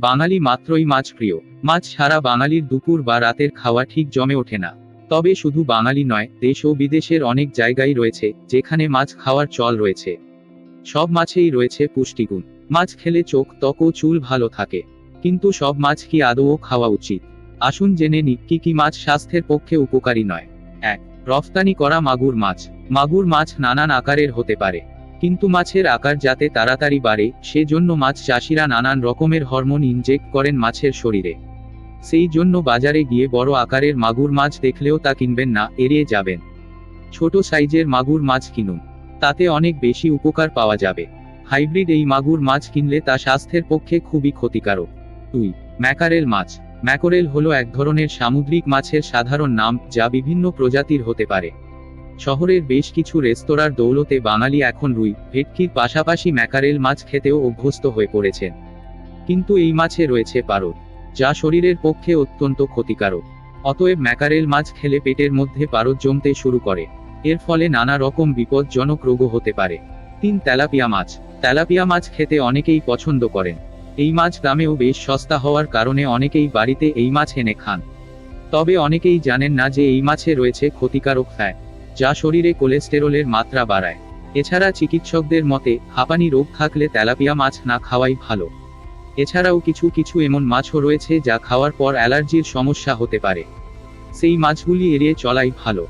বাঙালি মাত্রই মাছ প্রিয় মাছ ছাড়া বাঙালির দুপুর বা রাতের খাওয়া ঠিক জমে ওঠে না। তবে শুধু বাঙালি নয়, দেশ ও বিদেশের অনেক জায়গায় রয়েছে, যেখানে মাছ খাওয়ার চল রয়েছে। সব মাছেই রয়েছে পুষ্টিগুণ। মাছ খেলে চোখ, ত্বক ও চুল ভালো থাকে। কিন্তু সব মাছ কি আদৌ খাওয়া উচিত? আসুন জেনে নি কি কি মাছ স্বাস্থ্যের পক্ষে উপকারী নয়। এক, রফতানি করা মাগুর মাছ। মাগুর মাছ নানান আকারের হতে পারে। কিন্তু মাছের আকার যাতে তাড়াতাড়ি বাড়ে, সেজন্য মাছ চাষিরা নানান রকমের হরমোন ইনজেক্ট করেন মাছের শরীরে। সেই জন্য বাজারে গিয়ে বড় আকারের মাগুর মাছ দেখলেও তা কিনবেন না, এড়িয়ে যাবেন। ছোট সাইজের মাগুর মাছ কিনুন। তাতে অনেক বেশি উপকার পাওয়া যাবে। হাইব্রিড এই মাগুর মাছ কিনলে তা স্বাস্থ্যের পক্ষে খুবই ক্ষতিকারক। দুই, ম্যাকারেল মাছ। ম্যাকরেল হলো এক ধরনের সামুদ্রিক মাছের সাধারণ নাম, যা বিভিন্ন প্রজাতির হতে পারে। শহরের বেশ কিছু রেস্তোরাঁর দৌলতে বাঙালি এখন রুই ভেটকির পাশাপাশি ম্যাকারেল মাছ খেতেও অভ্যস্ত হয়ে পড়েছেন। কিন্তু এই মাছে রয়েছে পারদ, যা শরীরের পক্ষে অত্যন্ত ক্ষতিকারক। অতএব ম্যাকারেল মাছ খেলে পেটের মধ্যে পারদ জমতে শুরু করে। এর ফলে নানা রকম বিপজ্জনক রোগও হতে পারে। তিন, তেলাপিয়া মাছ। তেলাপিয়া মাছ খেতে অনেকেই পছন্দ করেন। এই মাছ দামেও বেশ সস্তা হওয়ার কারণে অনেকেই বাড়িতে এই মাছ এনে খান। তবে অনেকেই জানেন না যে এই মাছে রয়েছে ক্ষতিকারক ফ্যাট। যা শরীরে কোলেস্টেরলের মাত্রা বাড়ায়। এছাড়া চিকিৎসকদের মতে, হাঁপানি রোগ থাকলে তেলাপিয়া মাছ না খাওয়াই ভালো। এছাড়াও কিছু কিছু এমন মাছও রয়েছে যা খাওয়ার পর অ্যালার্জির সমস্যা হতে পারে। সেই মাছগুলি এড়িয়ে চলাই ভালো।